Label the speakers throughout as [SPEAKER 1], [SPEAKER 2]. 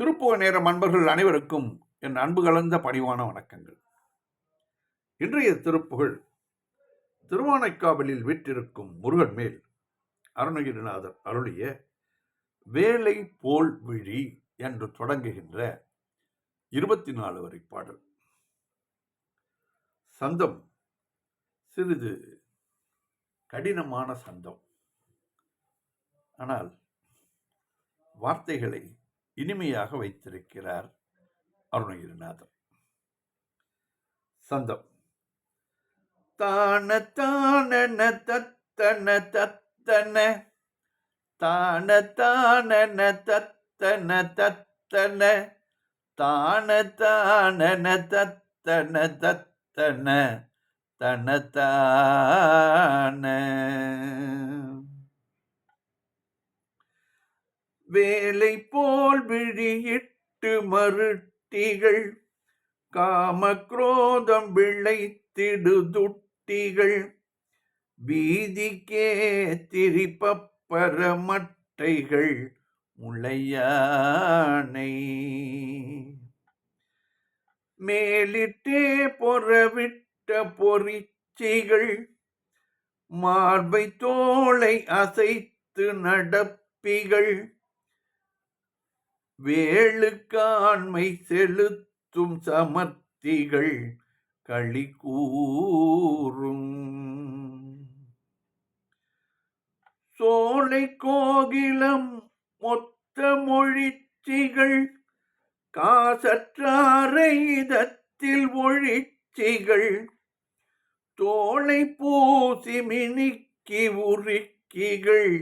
[SPEAKER 1] திருப்புவ நேரம் அன்பர்கள் அனைவருக்கும் என் அன்பு கலந்த பணிவான வணக்கங்கள். இன்றைய திருப்புகழ் திருவானைக்காவலில் வீற்றிருக்கும் முருகன் மேல் அருணகிரிநாதர் அருளிய வேலை போல் விழி என்று தொடங்குகின்ற இருபத்தி நாலு வரை பாடல். சந்தம் சிறிது கடினமான சந்தம். ஆனால் வார்த்தைகளை இனிமையாக வைத்திருக்கிறார் அருணகிரிநாதர். சந்தம். தான தான தத்தன தத்தன தான தான தத்தன தத்தன தான தான தத்தன தத்தன தனத்தான வேலை போல் விழியிட்டு மருட்டிகள் காமக்ரோதம் விளைத்திடுதுட்டிகள் வீதிக்கே திரிப்பரமட்டைகள் முளையானை. மேலிட்டே பொறவிட்ட பொறிச்சிகள் மார்பை தோளை அசைத்து நடப்பிகள் வேளுக்காண்மை செலுத்தும் சமர்த்திகள் களி கூறும். சோலை கோகிலம் மொத்த மொழிச்சிகள் காசற்றாரை இதத்தில் ஒழிச்சிகள் தோளை பூசி மினிக்கி உருக்கிகள்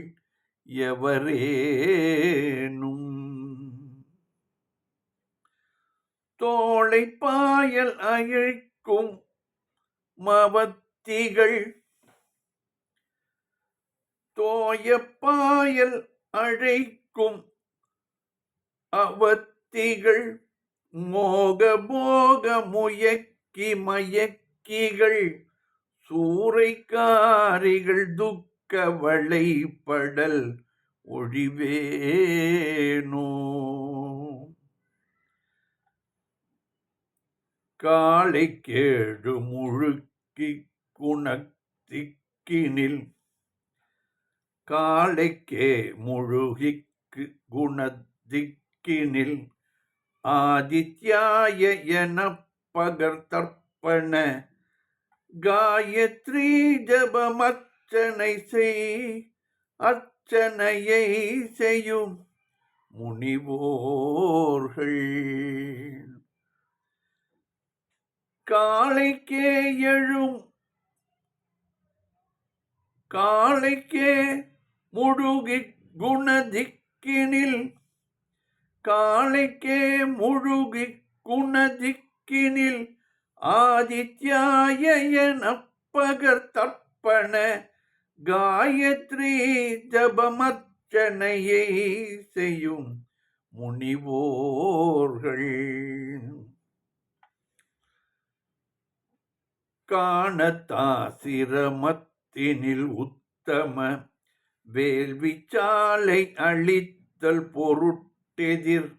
[SPEAKER 1] எவரேனும். தோளை பாயல் அழிக்கும் மவத்திகள். தோய பாயல் அழைக்கும் அவத்திகள். மோக போக முயக்கி மயக்கிகள். சூறைக்காரிகள் துக்க வளைப்படல் ஒழிவேனோ? காலை கேடு முழுக்கி குணத்திக்கினில் காலைக்கே முழுகிக்கு குணத்திக்கினில் ஆதித்யாய என பகர்த்தற்பன காயத்ரி ஜபமர்ச்சனை செய் அர்ச்சனையை செய்யும் முனிவோர்கள். காலைக்கே எழும். காலைக்கே முழுகி குணதிக்கினில். காலைக்கே முழுகி குணதிக்கினில் ஆதித்யாயன பகர் தற்பன காயத்ரி ஜபமர்ச்சனையை செய்யும் முனிவோர்கள். காணத்தாசிரமத்தினில் உத்தம வேள்விச்சாலை அழித்தல் பொருட்டெதிர்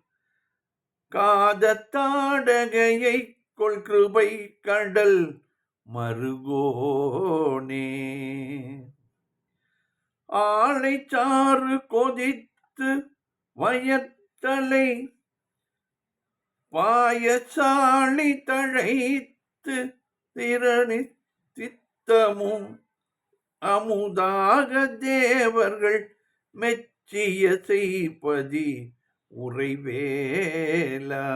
[SPEAKER 1] காதத்தாடகையை கொள் கிருபை கடல் மருகோனே. ஆளை சாறு கொதித்து வயத்தலை பாயசாளி தழைத்து திறனி அமுதாக தேவர்கள் மெச்சிய செய்பதி உறைவேலா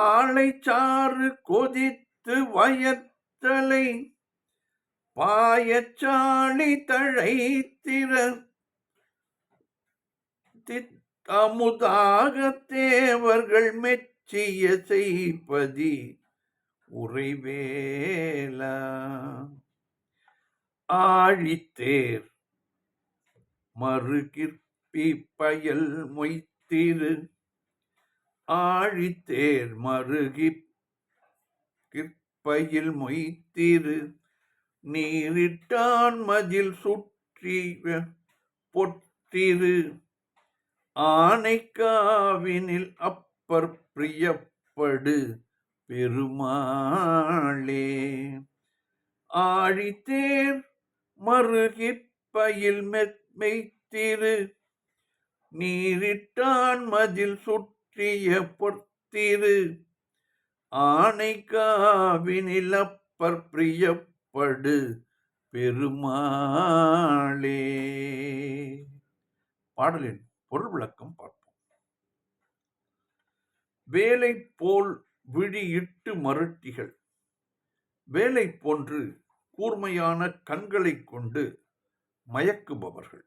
[SPEAKER 1] ஆளை சாறு கொதித்து வயத்தலை பாயச்சாளி தழைத்திற தித்தமுதாக தேவர்கள் மெச்சிய செய்பதி உறைவேல. ஆழித்தேர் மறுகிற்பி பயல் மொய்த்திரு. ஆழித்தேர் மருகி கிற்பையில் மொய்த்திரு. நீரிட்டான் மதில் சுற்றி பொற்றிரு. ஆனைக்காவினில் அப்பர் பிரியப்படு. பெருமாளே. ஆழித்தேர் மறுகிப்பயில் மெய்த்திரு நீரிட்டான் மதில் சுற்றிய பொத்திரு ஆனைக்காவினில் அப்பர் பிரியப்படு பெருமாளே. பாடலின் பொருள் விளக்கம் பார்ப்போம். வேலை போல் விழியிட்டு மருட்டிகள். வேலை போன்று கூர்மையான கண்களைக் கொண்டு மயக்குபவர்கள்.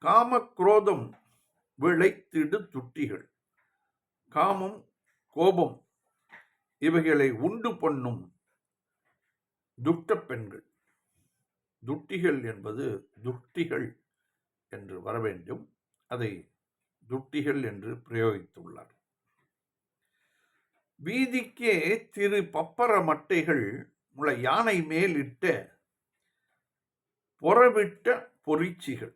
[SPEAKER 1] காமக்ரோதம் விளைத்திடு துட்டிகள். காமம் கோபம் இவைகளை உண்டு பண்ணும் துட்ட பெண்கள். துட்டிகள் என்பது துட்டிகள் என்று வர வேண்டும். அதை துட்டிகள் என்று பிரயோகித்துள்ளார். வீதிக்கே திரு பப்பர மட்டைகள் முளை யானை மேல் இட்ட பொறவிட்ட பொறிச்சிகள்.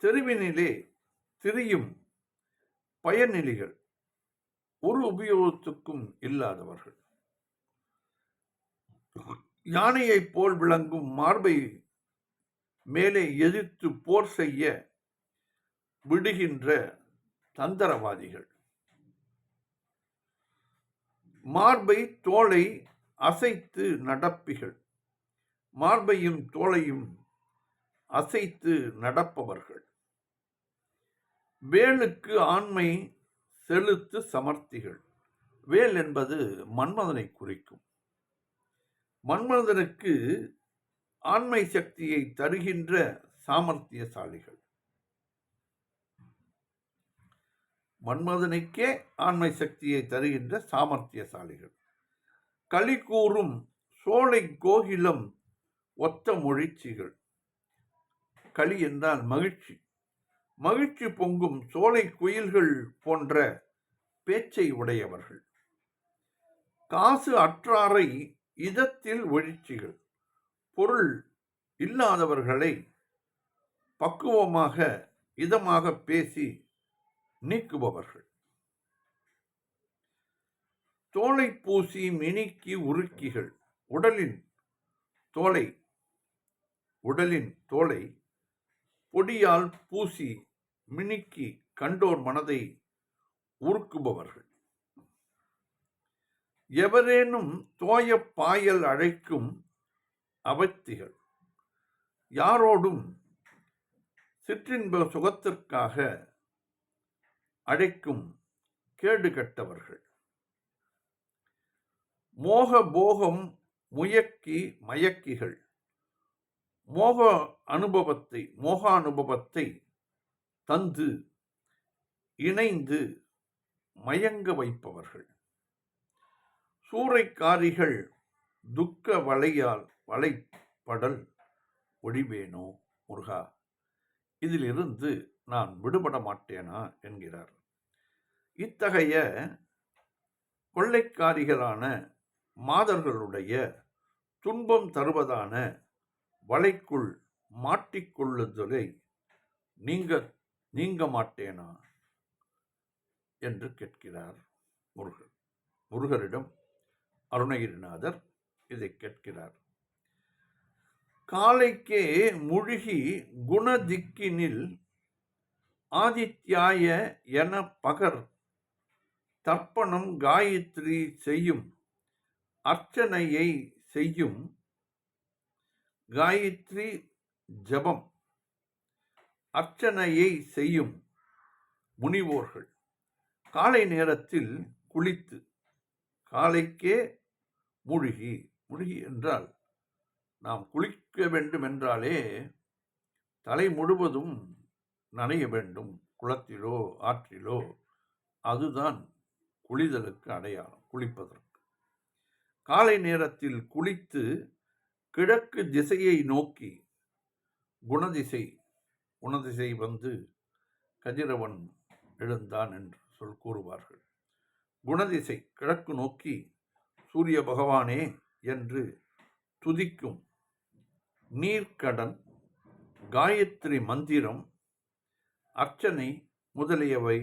[SPEAKER 1] தெருவினிலே திரியும் பயனிலிகள். ஒரு உபயோகத்துக்கும் இல்லாதவர்கள். யானையைப் போல் விளங்கும் மார்பை மேலே எதிர்த்து போர் செய்ய விடுகின்ற தந்திரவாதிகள். மார்பை தோலை அசைத்து நடப்பிகள். மார்பையும் தோளையும் அசைத்து நடப்பவர்கள். வேலுக்கு ஆண்மை செலுத்து சமர்த்திகள். வேல் என்பது மன்மதனை குறிக்கும். மன்மதனுக்கு ஆண்மை சக்தியை தருகின்ற சாமர்த்தியசாலிகள். மன்மதனுக்கே ஆண்மை சக்தியை தருகின்ற சாமர்த்தியசாலிகள். களி கூறும் சோலை கோகிலம் ஒத்த மொழிச்சிகள். களி என்றால் மகிழ்ச்சி. மகிழ்ச்சி பொங்கும் சோலை குயில்கள் போன்ற பேச்சை உடையவர்கள். காசு அற்றாரை இதத்தில் ஒழிச்சிகள். பொருள் இல்லாதவர்களை பக்குவமாக இதமாக பேசி நீக்குபவர்கள். தோலை பூசி மினுக்கி உருக்கிகள். உடலின் தோலை உடலின் தோலை பொடியால் பூசி மினுக்கி கண்டோர் மனதை உருக்குபவர்கள். எவரேனும் தோய பாயல் அழைக்கும் அவத்திகள் யாரோடும் சிற்றின்ப சுகத்திற்காக அழைக்கும் கேடு கட்டவர்கள் மோக போகம் முயக்கி மயக்கிகள். மோக அனுபவத்தை மோக அனுபவத்தை தந்து இணைந்து மயங்க வைப்பவர்கள். சூறைக்காரிகள் துக்க வலையால் வலைப்படல் ஒடிவேனோ முருகா? இதிலிருந்து நான் விடுபட மாட்டேனா? என்கிறார். இத்தகைய கொள்ளைக்காரிகளான மாதர்களுடைய துன்பம் தருவதான வலைக்குள் மாட்டிக்கொள்ளுதலை நீங்க நீங்க மாட்டேனா? என்று கேட்கிறார் முருகர் முருகரிடம் அருணகிரிநாதர் இதை கேட்கிறார். காலைக்கே முழுகி குணதிக்கினில் ஆதித்யாய என பகர் தர்ப்பணம் காயத்ரி செய்யும். அர்ச்சனையை செய்யும். காயத்ரி ஜபம். அர்ச்சனையை செய்யும் முனிவோர்கள். காலை நேரத்தில் குளித்து காலைக்கே மூழ்கி மூழ்கி என்றால் நாம் குளிக்க வேண்டும் என்றாலே தலை முழுவதும் நனைய வேண்டும். குளத்திலோ ஆற்றிலோ. அதுதான் குளிதலுக்கு அடையாளம் குளிப்பதற்கு. காலை நேரத்தில் குளித்து கிழக்கு திசையை நோக்கி குணதிசை குணதிசை வந்து கதிரவன் எழுந்தான் என்று சொல் கூறுவார்கள். குணதிசை கிழக்கு நோக்கி சூரிய பகவானே என்று துதிக்கும் நீர்க்கடன் காயத்ரி மந்திரம் அர்ச்சனை முதலியவை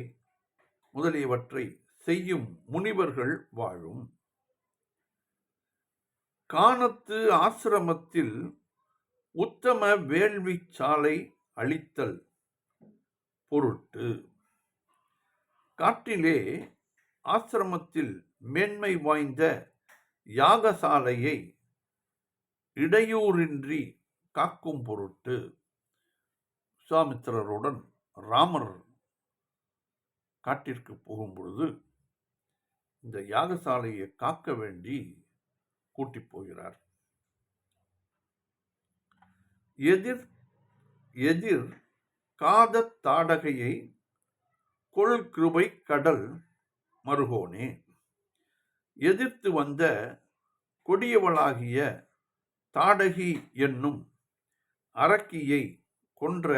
[SPEAKER 1] முதலியவற்றை செய்யும் முனிவர்கள் வாழும். கானத்து ஆசிரமத்தில் உத்தம வேள்வி சாலை அளித்தல் பொருட்டு காட்டிலே ஆசிரமத்தில் மேன்மை வாய்ந்த யாகசாலையை இடையூறின்றி காக்கும் பொருட்டு விஸ்வாமித்திரருடன் ராமர் காட்டிற்கு போகும் பொழுது இந்த யாகசாலையை காக்க வேண்டி கூட்டிப் போகிறார். எதிர் எதிர் காத தாடகையை கொள் கிருபை கடல் மருகோனே எதிர்த்து வந்த கொடியவளாகிய தாடகி என்னும் அரக்கியை கொன்ற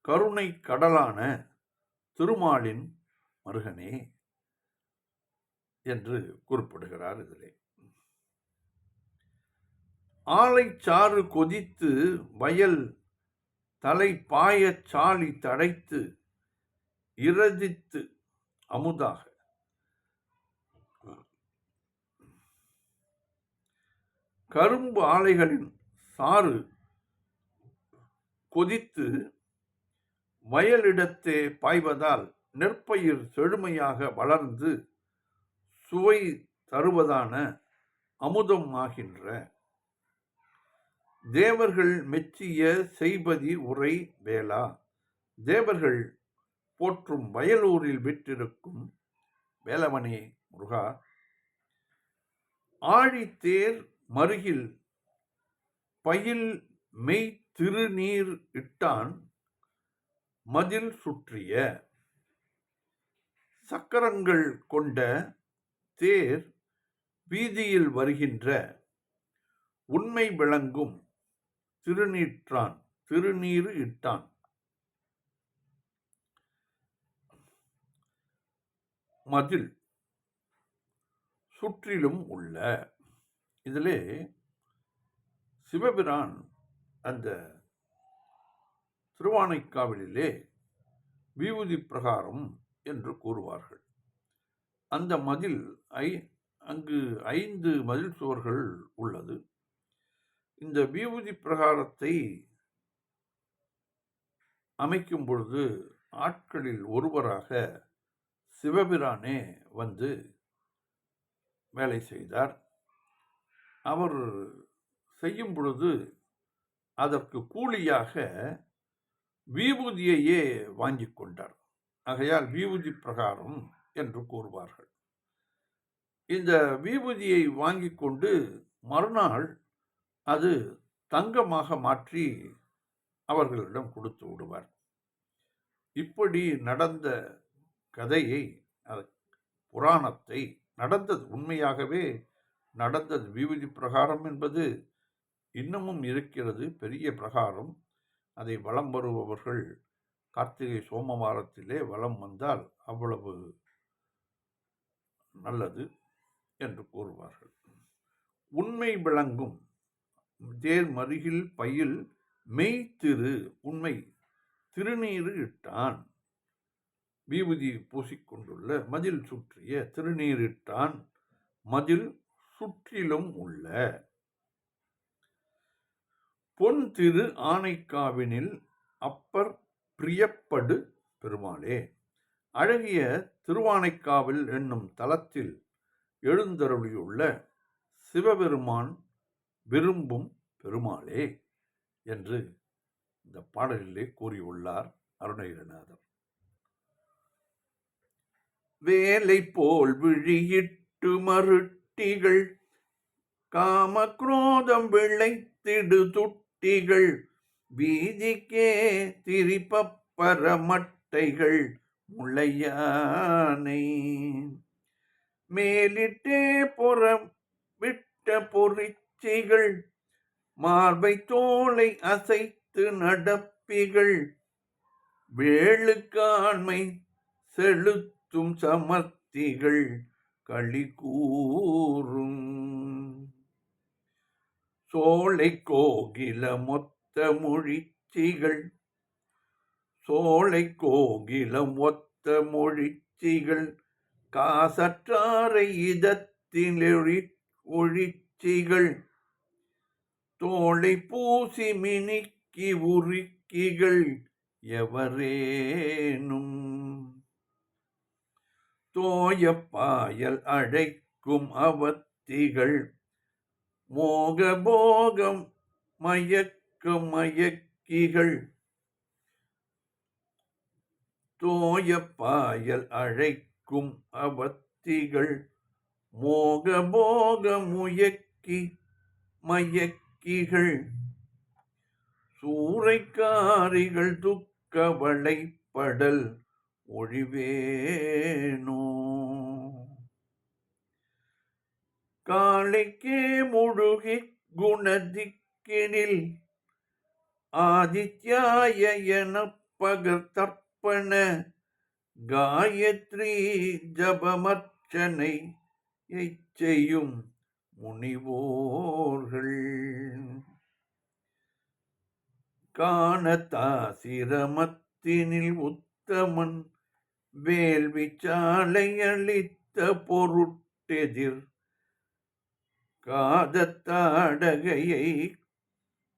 [SPEAKER 1] கருணை கடலான திருமாலின் மருகனே. என்று குறிப்பிடுகிறார் இதிலே. ஆலைச்சாறு கொதித்து வயல் தலை பாயச் சாலி தடைத்து இரதித்து அமுதாக. கரும்பு ஆலைகளின் சாறு கொதித்து வயலிடத்தே பாய்வதால் நெற்பயிர் செழுமையாக வளர்ந்து சுவை தருவதான அமுதம் ஆகின்ற தேவர்கள் மெச்சிய செய்பதி உரை வேளா. தேவர்கள் போற்றும் வயலூரில் விட்டிருக்கும் வேலவனே முருகா. ஆழித்தேர் மருகில் பயில் மெய் திருநீர் இட்டான் மதில் சுற்றிய சக்கரங்கள் கொண்ட தேர் வீதியில் வருகின்ற உண்மை விளங்கும் திருநீற்றான் திருநீறு இட்டான். மதில் சுற்றிலும் உள்ள இதிலே சிவபிரான் அந்த திருவானைக்காவலிலே விபூதி பிரகாரம் என்று கூறுவார்கள். அந்த மதில் ஐ அங்கு ஐந்து மதில் சுவர்கள் உள்ளது. இந்த விபூதி பிரகாரத்தை அமைக்கும் பொழுது ஆட்களில் ஒருவராக சிவபிரானே வந்து வேலை செய்தார். அவர் செய்யும் பொழுது அதற்கு கூலியாக விபூதியையே வாங்கி கொண்டார். ஆகையால் விபூதி பிரகாரம் என்று கூறுவார்கள். இந்த விபூதியை வாங்கி கொண்டு மறுநாள் அது தங்கமாக மாற்றி அவர்களிடம் கொடுத்து விடுவார். இப்படி நடந்த கதையை புராணத்தை நடந்தது உண்மையாகவே நடந்தது. விபூதி பிரகாரம் என்பது இன்னமும் இருக்கிறது பெரிய பிரகாரம். அதை வலம் வருபவர்கள் கார்த்திகை சோமவாரத்திலே வலம் வந்தால் அவ்வளவு நல்லது என்று கூறுவார்கள். உண்மை விளங்கும் தேர் மருகில் பயில் மெய் திரு உண்மை திருநீரு இட்டான். விபூதி பூசிக்கொண்டுள்ள மதில் சுற்றிய திருநீரிட்டான் மதில் சுற்றிலும் உள்ள பொன் திரு ஆனைக்காவினில் அப்பர் பிரியப்படு பெருமாளே. அழகிய திருவானைக்காவில் என்னும் தலத்தில் எழுந்தருளியுள்ள சிவபெருமான் விரும்பும் பெருமாளே என்று இந்த பாடலிலே கூறியுள்ளார் அருணகிரிநாதர். வேலை போல் விழியிட்டு மருட்டிகள் காம குரோதம் விளைத்திடு துட்டிகள் வீதிக்கே திரிப்பப்பர மட்டைகள் முளையானை மேலிட்டே புறம் விட்ட பொறிச்சிகள் மார்பை தோலை அசைத்து நடப்பிகள் வேளுக்காண்மை செலுத்தும் சமர்த்திகள் களி கூறும். சோலை கோகில மொத்த மொழிச்சிகள் சோலை கோகிலம் ஒத்த மொழிச்சிகள் காசற்றாரை இதத்திலொழி ஒழிச்சிகள். தோளை பூசி மினிக்கி உருக்கிகள் எவரேனும். தோயப்பாயல் பாயல் அழைக்கும் அவத்திகள் மோக போகம் மயக்க மயக்கிகள். தோய பாயல் அழைக்கும் அவத்திகள் மோக போக முயக்கி மயக்கிகள். சூறைக்காரிகள் துக்கவளைப்படல் ஒழிவேனோ? காலைக்கே முழுகி குணதிக்கினில் ஆதித்யாய எனப் பகர்த்தற் பகர்த்தற்பன காயத்ரி ஜபமர்ச்சனை செய்யும் முனிவோர்கள். காணத்தாசிரமத்தினில் உத்தமன் வேள்வி சாலை அளித்த பொருட்டெதிர் காதத்தாடகையை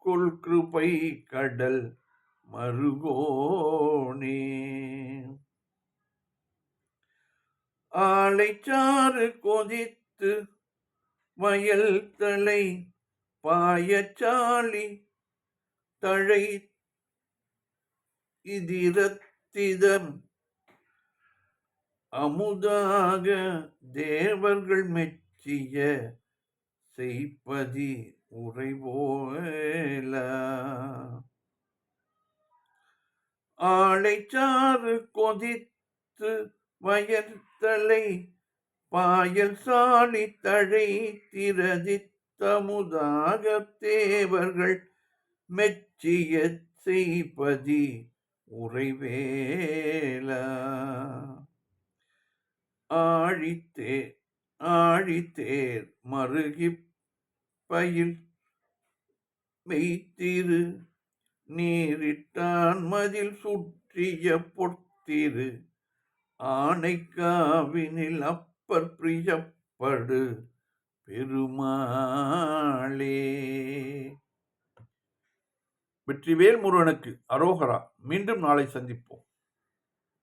[SPEAKER 1] கொல்கிருபை கடல் மருகோனே ஆலைச்சாறு கொதித்து வயல் தலை பாயச்சாலி தழை இதிரத்திதம். அமுதாக தேவர்கள் மெச்சிய செய்ப்பதி உறைவோல ஆளைச்சாறு கொதித்து வயர்த்தலை பாயல் சாலி தழை திரதித்தமுதாக தேவர்கள் மெச்சிய செய்பதி உறைவேல. ஆழித்தே ஆழித்தேர் மருகிப் பயில் மெய்த்திரு நீரிட்டான் மதில் சுற்றிய பொத்திரு ஆனைக்காவினில் அப்பர் பிரியப்படு. பெருமாளே. வெற்றிவேல் முருகனுக்கு அரோகரா மீண்டும் நாளை சந்திப்போம்.